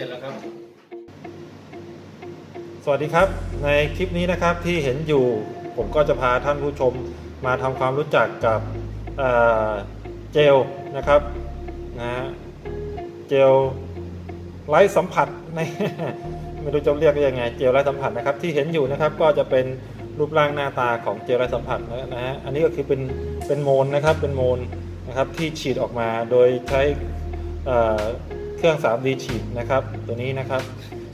ร็จแล้วครับ สวัสดีครับ ในคลิปนี้นะครับที่เห็นอยู่ผมก็จะพาท่านผู้ชมมาทำความรู้จักกับเจลนะครับนะฮะเจลไร้สัมผัสในไม่รู้จะเรียกยังไง เจลไร้สัมผัสนะครับ ที่เห็นอยู่นะครับก็จะเป็นรูปร่างหน้าตาของเจลไร้สัมผัสนะฮะอันนี้ก็คือเป็นเป็นโมนนะครับเป็นโมนนะครับที่ฉีดออกมาโดยใช้ เครื่อง 3D ฉีดนะครับ ตัวนี้นะครับ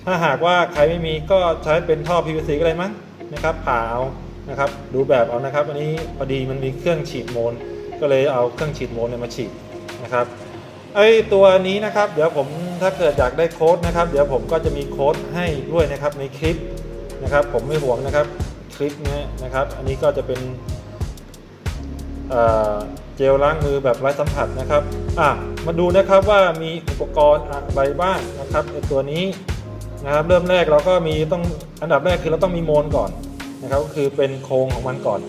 ถ้าหากว่าใครไม่มีก็ใช้เป็นท่อ PVC ก็ได้มั้งนะครับผ่าเอานะครับ ดูแบบเอานะครับ อันนี้พอดีมันมีเครื่องฉีดโมนก็เลยเอาเครื่องฉีดโมนเนี่ยมาฉีดนะครับไอตัวนี้นะครับเดี๋ยวผมถ้าเกิดอยากได้โค้ดนะครับ เดี๋ยวผมก็จะมีโค้ดให้ด้วยนะครับในคลิปนะครับ ผมไม่ห่วงนะครับคลิปเนี้นะครับ อันนี้ก็จะเป็น เจลล้างมือแบบไร้สัมผัสนะครับอะมาดูนะครับว่ามีอุปกรณ์อะไรบ้างนะครับในตัวนี้นะครับเริ่มแรกเราก็มีต้องอันดับแรกคือเราต้องมีโมนก่อนนะครับก็คือเป็นโครงของมันก่อน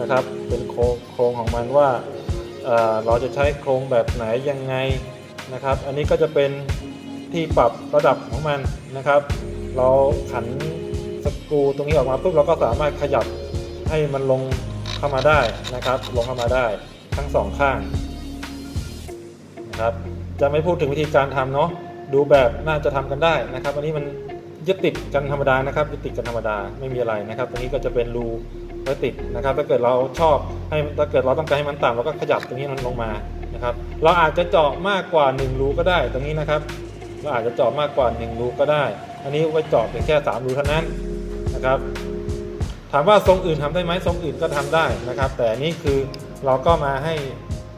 นะครับ เป็นโครงโครงของมันว่าเราจะใช้โครงแบบไหนยังไงนะครับ อันนี้ก็จะเป็นที่ปรับระดับของมันนะครับ เราขันสกรูตรงนี้ออกมาปุ๊บเราก็สามารถขยับให้มันลงเข้ามาได้นะครับ ลงเข้ามาได้ ทั้งสองข้างนะครับจะไม่พูดถึงวิธีการทำเนาะดูแบบน่าจะทำกันได้นะครับอันนี้มันยึดติดกันธรรมดานะครับยึดติดกันธรรมดาไม่มีอะไรนะครับตรงนี้ก็จะเป็นรูไว้ติดนะครับถ้าเกิดเราชอบให้ถ้าเกิดเราต้องการให้มันต่ำเราก็ขยับตรงนี้มันลงมานะครับเราอาจจะเจาะมากกว่า1รูก็ได้ตรงนี้นะครับ เราอาจจะเจาะมากกว่า1รูก็ได้ อันนี้ไว้เจาะเพียงแค่3รูเท่านั้นนะครับถามว่าทรงอื่นทำได้ไหมทรงอื่นก็ทำได้นะครับ แต่นนี่คือ เราก็มาให้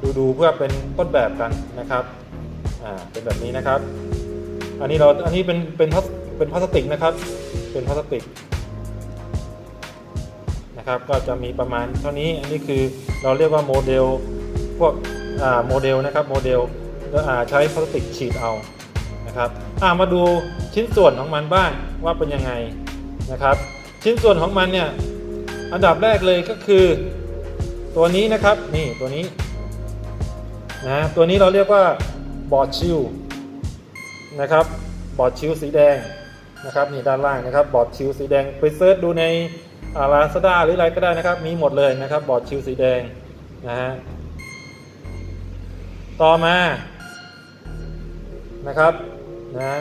ดูดูเพื่อเป็นต้นแบบกันนะครับอ่าเป็นแบบนี้นะครับ อันนี้เราอันนี้เป็นเป็นพลาสเป็นพลาสติกนะครับ เป็นพลาสติกนะครับก็จะมีประมาณเท่านี้อันนี้คือเราเรียกว่าโมเดลพวกอ่าโมเดลนะครับโมเดลแล้วอ่าใช้พลาสติกฉีดเอานะครับอ่ามาดูชิ้นส่วนของมันบ้างว่าเป็นยังไงนะครับ ชิ้นส่วนของมันเนี่ยอันดับแรกเลยก็คือ ตัวนี้นะครับนี่ตัวนี้นะตัวนี้เราเรียกว่าบอร์ดชิลนะครับบอร์ดชิลสีแดงนะครับนี่ด้านล่างนะครับบอร์ดชิลสีแดงไปเซิร์ชดูในลาซาด้าหรืออะไรก็ได้นะครับ มีหมดเลยนะครับบอร์ดชิลสีแดงนะฮะต่อมานะครับนะฮะ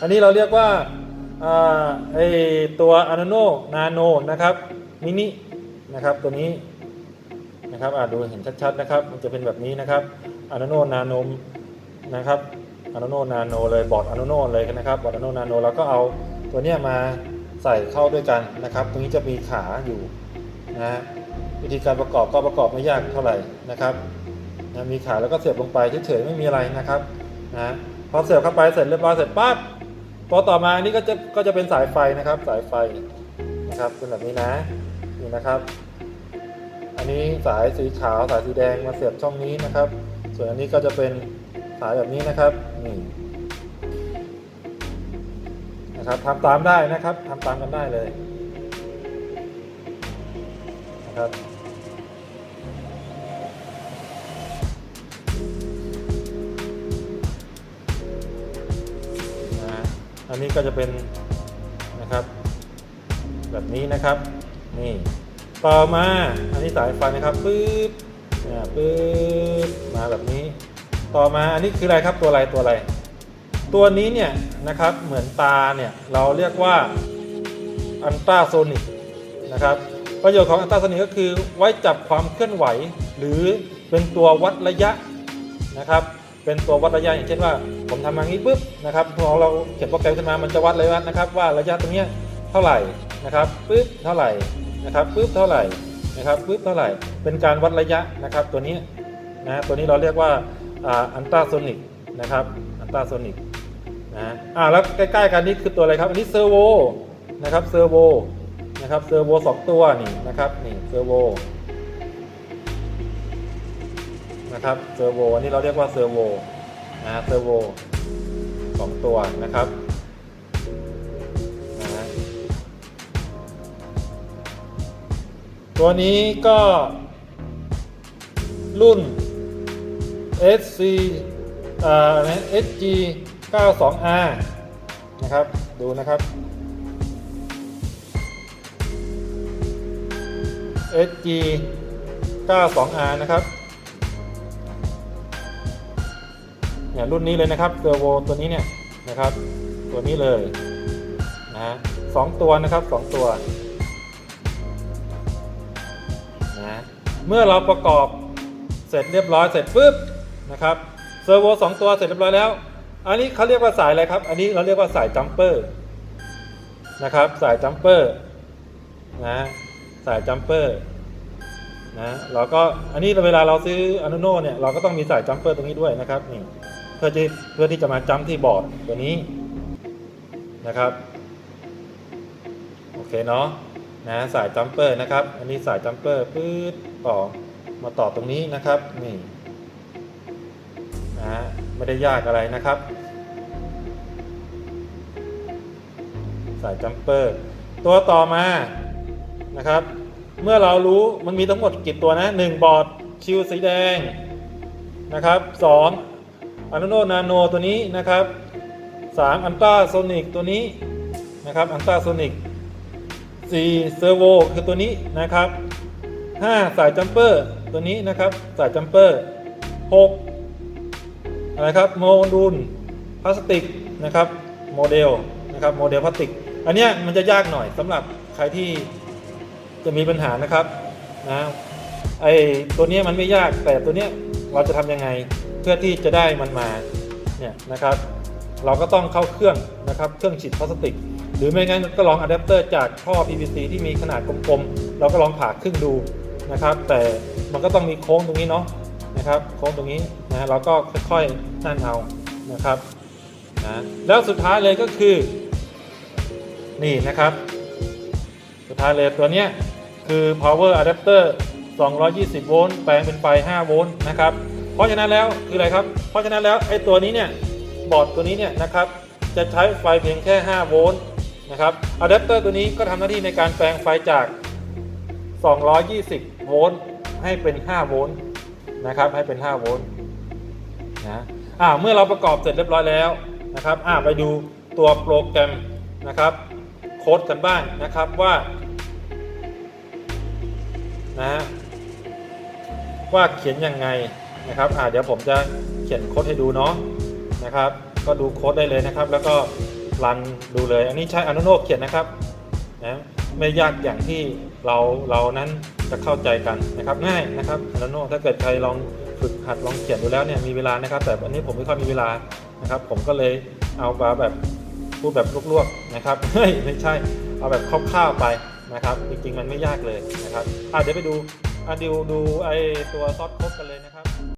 อันนี้เราเรียกว่าอ่าไอตัว a n a n o Nano นะครับมินิ นะครับ ตัวนี้นะครับอ่าดูเห็นชัดๆนะครับ มันจะเป็นแบบนี้นะครับ a n a n o Nano นะครับ a n a n o Nano เลยบอร์ด a n a n o เลยนะครับบอร์ด a n a n o Nano แล้วก็เอาตัวเนี้ยมาใส่เข้าด้วยกันนะครับ ตรงนี้จะมีขาอยู่นะฮะวิธีการประกอบก็ประกอบไม่ยากเท่าไหร่นะครับนะมีขาแล้วก็เสียบลงไปเฉยๆไม่มีอะไรนะครับนะพอเสียบเข้าไปเสร็จเรียบร้อยเสร็จปั๊บพอต่อมาอันนี้ก็จะก็จะเป็นสายไฟนะครับ สายไฟนะครับเป็นแบบนี้นะ นี่นะครับ อันนี้สายสีขาวสายสีแดงมาเสียบช่องนี้นะครับ ส่วนอันนี้ก็จะเป็นสายแบบนี้นะครับนี่นะครับทำตามได้นะครับทำตามกันได้เลยนะครับอันนี้ก็จะเป็นนะครับ แบบนี้นะครับ นี่ต่อมาอันนี้สายไฟนะครับปึ๊บเนี่ยปึ๊บมาแบบนี้ ต่อมาอันนี้คืออะไรครับตัวอะไรตัวอะไร ตัวนี้เนี่ยนะครับเหมือนตาเนี่ยเราเรียกว่าอันตราโซนิกนะครับประโยชน์ของอันตราโซนิกก็คือไว้จับความเคลื่อนไหว หรือเป็นตัววัดระยะนะครับเป็นตัววัดระยะอย่างเช่นว่า ผมทำมางี้ปุ๊บนะครับพอเราเขียนโปรแกรมขึ้นมามันจะวัดเลยว่านะครับ ว่าระยะตรงเนี้ยเท่าไหร่ นะครับปุ๊บเท่าไหร่นะครับปุ๊บเท่าไหร่นะครับปุ๊บเท่าไหร่ เป็นการวัดระยะนะครับ ตัวนี้นะตัวนี้เราเรียกว่าอันตราโซนิกนะครับอันตราโซนิกนะอ่าแล้วใกล้ๆกันนี่คือตัวอะไรครับอันนี้เซอร์โวนะครับเซอร์โวนะครับเซอร์โวสองตัวนี่นะครับนี่เซอร์โวนะครับเซอร์โวอันนี้เราเรียกว่าเซอร์โวนะเซอร์โวสองตัวนะครับ ตัวนี้ก็ รุ่น SC เอ่อ SG 92R นะครับ ดูนะครับ SG 92R นะครับเนี่ยรุ่นนี้เลยนะครับเทอร์โวตัวนี้เนี่ยนะครับ ตัวนี้เลยนะสองตัวนะครับสองตัว เมื่อเราประกอบเสร็จเรียบร้อยเสร็จปุ๊บนะครับเซอร์โวสองตัวเสร็จเรียบร้อยแล้ว อันนี้เขาเรียกว่าสายอะไรครับ อันนี้เราเรียกว่าสายจัมเปอร์นะครับสายจัมเปอร์นะสายจัมเปอร์นะเราก็อันนี้เวลาเราซื้ออ n นโนเนี่ยเราก็ต้องมีสายจัมเปอร์ตรงนี้ด้วยนะครับนี่เพื่อที่เพื่อที่จะมาจัมที่บอร์ดตัวนี้นะครับ โอเคเนาะ นะสายจัมเปอร์นะครับ อันนี้สายจัมเปอร์ปื๊ดต่อมาต่อตรงนี้นะครับนี่นะไม่ได้ยากอะไรนะครับ สายจัมเปอร์ตัวต่อมานะครับ เมื่อเรารู้มันมีทั้งหมดกี่ตัวนะ1บอร์ดคิวสีแดงนะครับ2อะโนนาโนตัวนี้นะครับ3อันต้าโซนิกตัวนี้นะครับอันต้าโซนิก 4เซอร์โวคือตัวนี้นะครับ 5 สายจัมเปอร์ตัวนี้นะครับ สายจัมเปอร์ 6 อะไรครับโมดูลพลาสติกนะครับโมเดลนะครับโมเดลพลาสติก อันนี้มันจะยากหน่อยสำหรับใครที่จะมีปัญหานะครับนะไอตัวนี้มันไม่ยากแต่ตัวนี้เราจะทำยังไงเพื่อที่จะได้มันมาเนี่ยนะครับ เราก็ต้องเข้าเครื่องนะครับเครื่องฉีดพลาสติก หรือไม่งั้นก็ลองอะแดปเตอร์จากท่อ PVC ที่มีขนาดกลมๆ เราก็ลองผ่าครึ่งดูนะครับ แต่มันก็ต้องมีโค้งตรงนี้เนาะนะครับโค้งตรงนี้นะเราก็ค่อยๆนั่นเอานะครับนะแล้วสุดท้ายเลยก็คือ นี่นะครับ สุดท้ายเลยตัวเนี้ยคือ power adapter 220 โวลต์แปลงเป็นไฟ 5 โวลต์นะครับ เพราะฉะนั้นแล้วคืออะไรครับ เพราะฉะนั้นแล้วไอ้ตัวนี้เนี่ยบอร์ดตัวนี้เนี่ยนะครับจะใช้ไฟเพียงแค่ 5 โวลต์ นะครับอะแดปเตอร์ตัวนี้ก็ทำหน้าที่ในการแปลงไฟจาก 220 โวลต์ให้เป็น 5 โวลต์นะครับให้เป็น 5 โวลต์นะอ่าเมื่อเราประกอบเสร็จเรียบร้อยแล้วนะครับอ่าไปดูตัวโปรแกรมนะครับโค้ดกันบ้างนะครับว่านะฮะว่าเขียนยังไงนะครับอ่าเดี๋ยวผมจะเขียนโค้ดให้ดูเนาะนะครับ ก็ดูโค้ดได้เลยนะครับ แล้วก็ รันดูเลย อันนี้ใช้อนุโนเขียนนะครับนะไม่ยากอย่างที่เราเรานั้นจะเข้าใจกันนะครับ ง่ายนะครับอนุโนถ้าเกิดใครลองฝึกหัดลองเขียนดูแล้วเนี่ยมีเวลานะครับ แต่อันนี้ผมไม่ค่อยมีเวลานะครับ ผมก็เลยเอามาแบบพูดแบบลวกๆนะครับเฮ้ยไม่ใช่เอาแบบคร่าวๆไปนะครับ จริงๆมันไม่ยากเลยนะครับอะเดี๋ยวไปดูอะดูดูไอตัวซอสครบกันเลยนะครับ